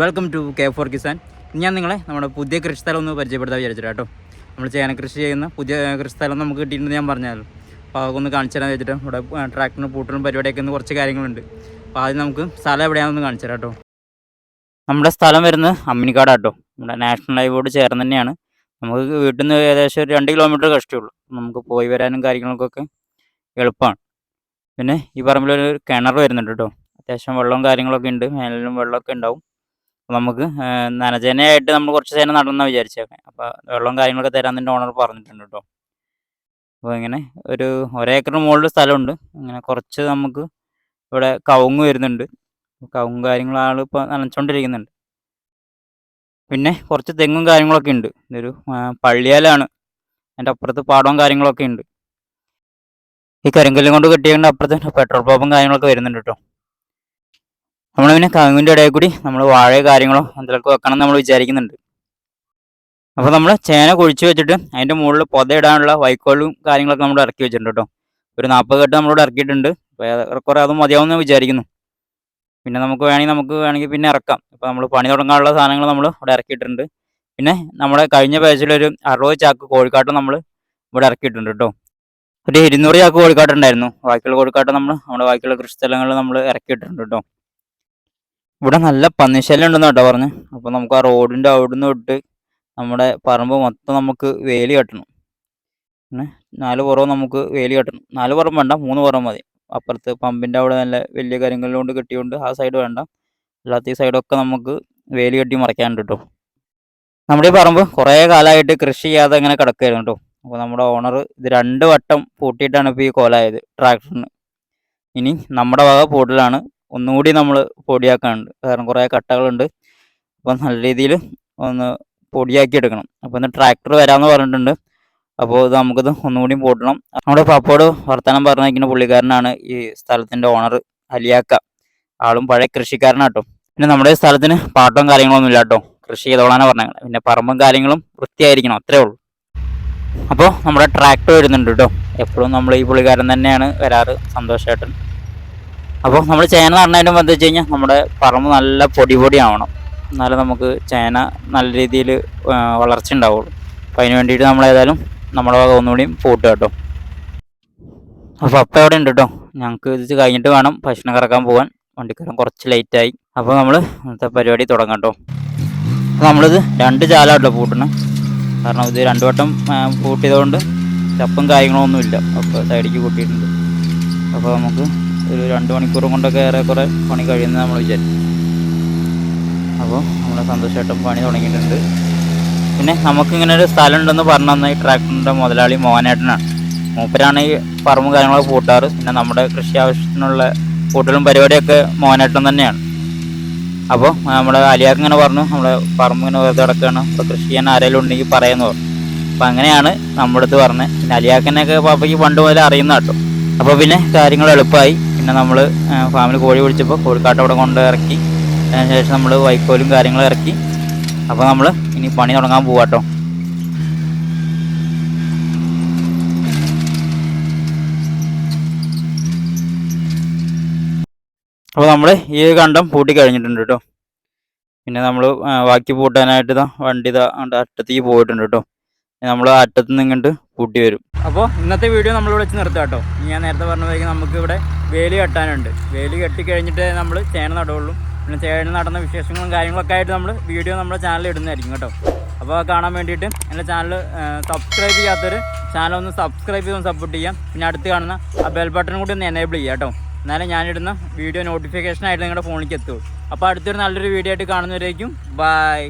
Welcome to K four Kisan ഞാൻ നിങ്ങളെ നമ്മുടെ പുതിയ കൃഷിസ്ഥലം ഒന്ന് പരിചയപ്പെടുത്താൻ വിചാരിച്ചിട്ട് കേട്ടോ നമ്മൾ ചേന കൃഷി ചെയ്യുന്ന പുതിയ കൃഷിസ്ഥലം നമുക്ക് കിട്ടിയിട്ടുണ്ട് ഞാൻ പറഞ്ഞാലും അപ്പോൾ അതൊക്കെ ഒന്ന് കാണിച്ചു തരാൻ വെച്ചിട്ട് ഇവിടെ ട്രാക്ടറിന് പൂട്ടലും പരിപാടിയൊക്കെ ഒന്ന് കുറച്ച് കാര്യങ്ങളുണ്ട്. അപ്പോൾ ആദ്യം നമുക്ക് സ്ഥലം എവിടെയാണെന്ന് കാണിച്ചു തരാം കേട്ടോ നമ്മുടെ സ്ഥലം വരുന്നത് അമ്മിനിക്കാടാട്ടോ നമ്മുടെ നാഷണൽ ഹൈവേയോട് ചേർന്ന് തന്നെയാണ്. നമുക്ക് വീട്ടിൽ നിന്ന് ഏകദേശം ഒരു രണ്ട് കിലോമീറ്റർ കഷ്ടമുള്ളൂ നമുക്ക് പോയി വരാനും കാര്യങ്ങൾക്കൊക്കെ എളുപ്പമാണ് പിന്നെ ഈ പറമ്പിലൊരു കിണർ വരുന്നുണ്ട് കേട്ടോ അത്യാവശ്യം വെള്ളവും കാര്യങ്ങളൊക്കെ ഉണ്ട്. മേലിലും വെള്ളമൊക്കെ ഉണ്ടാവും. അപ്പോൾ നമുക്ക് നനചേനയായിട്ട് നമ്മൾ കുറച്ച് ചേന നടന്നാൽ വിചാരിച്ചേക്കെ അപ്പോൾ വെള്ളവും കാര്യങ്ങളൊക്കെ തരാൻ തന്നെ ഓണർ പറഞ്ഞിട്ടുണ്ട് കേട്ടോ അപ്പോൾ ഇങ്ങനെ ഒരു ഒരേക്കറിന് മുകളിൽ സ്ഥലമുണ്ട്. അങ്ങനെ കുറച്ച് നമുക്ക് ഇവിടെ കവുങ്ങ് വരുന്നുണ്ട്. കവുങ്ങ് കാര്യങ്ങൾ ആൾ ഇപ്പോൾ നനച്ചുകൊണ്ടിരിക്കുന്നുണ്ട് പിന്നെ കുറച്ച് തെങ്ങും കാര്യങ്ങളൊക്കെ ഉണ്ട്. ഇതൊരു പള്ളിയാലാണ്. അതിന്റെ അപ്പുറത്ത് പാടവും കാര്യങ്ങളൊക്കെ ഉണ്ട്. ഈ കരിങ്കല്ലും കൊണ്ട് കെട്ടിയതിന്റെ അപ്പുറത്ത് പെട്രോൾ പമ്പും കാര്യങ്ങളൊക്കെ വരുന്നുണ്ട് കേട്ടോ നമ്മൾ പിന്നെ കവുങ്ങിന്റെ ഇടയിൽ കൂടി നമ്മൾ വാഴ കാര്യങ്ങളോ എന്തൊക്കെ വെക്കണം എന്ന് നമ്മൾ വിചാരിക്കുന്നുണ്ട്. അപ്പോൾ നമ്മൾ ചേന കുഴിച്ച് വെച്ചിട്ട് അതിന്റെ മുകളിൽ പൊതയിടാനുള്ള വൈക്കോലും കാര്യങ്ങളൊക്കെ നമ്മൾ ഇറക്കി വെച്ചിട്ടുണ്ട് കേട്ടോ. ഒരു നാൽപ്പത് കെട്ട് നമ്മളിവിടെ ഇറക്കിയിട്ടുണ്ട്. അപ്പോൾ ഏറെക്കുറെ അത് മതിയാവുമെന്ന് വിചാരിക്കുന്നു. പിന്നെ നമുക്ക് വേണമെങ്കിൽ നമുക്ക് വേണമെങ്കിൽ പിന്നെ ഇറക്കാം. അപ്പോൾ നമ്മൾ പണി തുടങ്ങാനുള്ള സാധനങ്ങൾ നമ്മൾ ഇവിടെ ഇറക്കിയിട്ടുണ്ട്. പിന്നെ നമ്മുടെ കഴിഞ്ഞ പേജിലൊരു അറുപത് ചാക്ക് കോഴിക്കാട്ടം നമ്മൾ ഇവിടെ ഇറക്കിയിട്ടുണ്ട് കേട്ടോ. ഒരു ഇരുന്നൂറ് ചാക്ക് കോഴിക്കാട്ടുണ്ടായിരുന്നു ബാക്കിയുള്ള കോഴിക്കാട്ട് നമ്മൾ നമ്മുടെ ബാക്കിയുള്ള കൃഷി സ്ഥലങ്ങളിൽ നമ്മൾ ഇറക്കിയിട്ടുണ്ട് കേട്ടോ. ഇവിടെ നല്ല പന്നിശല്യം ഉണ്ടെന്ന് കേട്ടോ പറഞ്ഞു. അപ്പോൾ നമുക്ക് ആ റോഡിന്റെ അവിടുന്ന് തൊട്ട് നമ്മുടെ പറമ്പ് മൊത്തം നമുക്ക് വേലി കെട്ടണം. പിന്നെ നാല് പുറവും നമുക്ക് വേലി കെട്ടണം. നാല് പുറം വേണ്ട മൂന്ന് പുറം മതി. അപ്പുറത്ത് പമ്പിന്റെ അവിടെ നല്ല വലിയ കാര്യങ്ങളിലോണ്ട് കെട്ടിയോണ്ട് ആ സൈഡ് വേണ്ട. അല്ലാത്ത ഈ സൈഡൊക്കെ നമുക്ക് വേലി കെട്ടി മറയ്ക്കാനുണ്ട് കേട്ടോ. നമ്മുടെ ഈ പറമ്പ് കുറേ കാലമായിട്ട് കൃഷി ചെയ്യാതെ ഇങ്ങനെ കിടക്കുകയായിരുന്നു കേട്ടോ. അപ്പോൾ നമ്മുടെ ഓണർ ഇത് രണ്ട് വട്ടം പൂട്ടിയിട്ടാണ് ഇപ്പോൾ ഈ കോലായത് ട്രാക്ടറിന് ഇനി നമ്മുടെ വക പൂട്ടലാണ് ഒന്നുകൂടി നമ്മൾ പൊടിയാക്കാനുണ്ട്. കാരണം കുറേ കട്ടകളുണ്ട്. അപ്പം നല്ല രീതിയിൽ ഒന്ന് പൊടിയാക്കി എടുക്കണം അപ്പോൾ ഇന്ന് ട്രാക്ടർ വരാമെന്ന് പറഞ്ഞിട്ടുണ്ട്. അപ്പോൾ ഇത് നമുക്കിത് ഒന്നുകൂടി പൂട്ടണം നമ്മുടെ പപ്പോട് വർത്തമാനം പറഞ്ഞിരിക്കുന്ന പുള്ളിക്കാരനാണ് ഈ സ്ഥലത്തിന്റെ ഓണർ അലിയാക്ക. ആളും പഴയ കൃഷിക്കാരനാട്ടോ. പിന്നെ നമ്മുടെ സ്ഥലത്തിന് പാട്ടവും കാര്യങ്ങളൊന്നും ഇല്ല കേട്ടോ. കൃഷി ചെയ്തോളാനാണ് പറഞ്ഞത്. പിന്നെ പറമ്പും കാര്യങ്ങളും വൃത്തിയായിരിക്കണം. അത്രേ ഉള്ളൂ. അപ്പോൾ നമ്മുടെ ട്രാക്ടർ വരുന്നുണ്ട് കേട്ടോ. എപ്പോഴും നമ്മൾ ഈ പുള്ളിക്കാരൻ തന്നെയാണ് വരാറ് സന്തോഷേട്ടൻ അപ്പോൾ നമ്മൾ ചേന മുമ്പ് എന്താ വെച്ച് കഴിഞ്ഞാൽ നമ്മുടെ പറമ്പ് നല്ല പൊടി പൊടി ആവണം. എന്നാലേ നമുക്ക് ചേന നല്ല രീതിയിൽ വളർച്ച ഉണ്ടാവുള്ളൂ. അപ്പോൾ അതിന് വേണ്ടിയിട്ട് നമ്മൾ ഏതായാലും നമ്മുടെ ഭാഗം ഒന്നുകൂടിയും പൂട്ടുക കേട്ടോ. അപ്പോൾ അപ്പം എവിടെ ഉണ്ട് കേട്ടോ. ഞങ്ങൾക്ക് ഇത് കഴിഞ്ഞിട്ട് വേണം ഭക്ഷണം കറക്കാൻ പോകാൻ വണ്ടിക്കാരൻ കുറച്ച് ലേറ്റായി അപ്പോൾ നമ്മൾ ഇന്നത്തെ പരിപാടി തുടങ്ങാം കേട്ടോ. അപ്പോൾ നമ്മളിത് രണ്ട് ചാലാട്ടോ പൂട്ടണം. കാരണം ഇത് രണ്ട് വട്ടം പൂട്ടിയതുകൊണ്ട് ചപ്പും കാര്യങ്ങളൊന്നുമില്ല അപ്പോൾ സൈഡിലേക്ക് കൂട്ടിയിട്ടുണ്ട്. അപ്പോൾ നമുക്ക് ഒരു രണ്ട് മണിക്കൂർ കൊണ്ടൊക്കെ ഏറെക്കുറെ പണി കഴിയുമെന്ന് നമ്മൾ വിചാരിച്ചു. അപ്പോൾ നമ്മൾ സന്തോഷമായിട്ടും പണി തുടങ്ങിയിട്ടുണ്ട്. പിന്നെ നമുക്കിങ്ങനെ ഒരു സ്ഥലം ഉണ്ടെന്ന് പറഞ്ഞു തന്ന ഈ ട്രാക്ടറിന്റെ മുതലാളി മോഹനേട്ടനാണ്. മൂപ്പരാണ് ഈ പറമ്പ് കാര്യങ്ങളൊക്കെ പൂട്ടാറ്. പിന്നെ നമ്മുടെ കൃഷി ആവശ്യത്തിനുള്ള കൂട്ടലും പരിപാടിയൊക്കെ മോഹനേട്ടൻ തന്നെയാണ്. അപ്പോൾ നമ്മുടെ അലിയാക്ക് ഇങ്ങനെ പറഞ്ഞു നമ്മുടെ പറമ്പ് ഇങ്ങനെ വെറുതെ കിടക്കുകയാണ്. അപ്പോൾ കൃഷി ചെയ്യാൻ ആരെങ്കിലും ഉണ്ടെങ്കിൽ പറയുന്നു പറഞ്ഞു. അങ്ങനെയാണ് നമ്മുടെ അടുത്ത് പറഞ്ഞത്. പിന്നെ അലിയാക്കനെയൊക്കെ പാപ്പയ്ക്ക് പണ്ട് മുതലേ അറിയുന്ന കേട്ടോ. അപ്പോൾ പിന്നെ കാര്യങ്ങൾ എളുപ്പമായി. പിന്നെ നമ്മൾ ഫാമിൽ കോഴി പിടിച്ചപ്പോൾ കോഴിക്കാട്ട് അവിടെ കൊണ്ട് ഇറക്കി. അതിനുശേഷം നമ്മൾ വൈക്കോലും കാര്യങ്ങളും ഇറക്കി. അപ്പോൾ നമ്മൾ ഇനി പണി തുടങ്ങാൻ പോവാട്ടോ അപ്പോൾ നമ്മൾ ഈ കണ്ടം പൂട്ടി കഴിഞ്ഞിട്ടുണ്ട് കേട്ടോ പിന്നെ നമ്മൾ ബാക്കി പൂട്ടാനായിട്ട് ഇതാ വണ്ടി ഇതാ അങ്ങോട്ട് അറ്റത്തേക്ക് പോയിട്ടുണ്ട് കേട്ടോ നമ്മൾ അറ്റത്ത് നിന്ന് ഇങ്ങോട്ട് പൂട്ടി വരും. അപ്പോൾ ഇന്നത്തെ വീഡിയോ നമ്മളിവിടെ വെച്ച് നിർത്താം കേട്ടോ. ഞാൻ നേരത്തെ പറഞ്ഞ നമുക്ക് ഇവിടെ വേലി കെട്ടാനുണ്ട്. വേലി കെട്ടി കഴിഞ്ഞിട്ട് നമ്മൾ ചേന നടുള്ളൂ പിന്നെ ചേന നടന്ന വിശേഷങ്ങളും കാര്യങ്ങളൊക്കെ ആയിട്ട് നമ്മൾ വീഡിയോ നമ്മുടെ ചാനലിൽ ഇടുന്നതായിരിക്കും കേട്ടോ. അപ്പോൾ കാണാൻ വേണ്ടിയിട്ട് എന്റെ ചാനൽ സബ്സ്ക്രൈബ് ചെയ്യാത്തവർ ചാനൽ ഒന്ന് സബ്സ്ക്രൈബ് ചെയ്ത് സപ്പോർട്ട് ചെയ്യാം. പിന്നെ അടുത്ത് കാണുന്ന ആ ബെൽ ബട്ടൺ കൂടി ഒന്ന് എനേബിൾ ചെയ്യാം കേട്ടോ. എന്നാലും ഞാനിടുന്ന വീഡിയോ നോട്ടിഫിക്കേഷൻ ആയിട്ട് നിങ്ങളുടെ ഫോണിലേക്ക് എത്തുള്ളൂ. അപ്പോൾ അടുത്തൊരു നല്ലൊരു വീഡിയോ ആയിട്ട് കാണുന്നവരേക്കും. ബൈ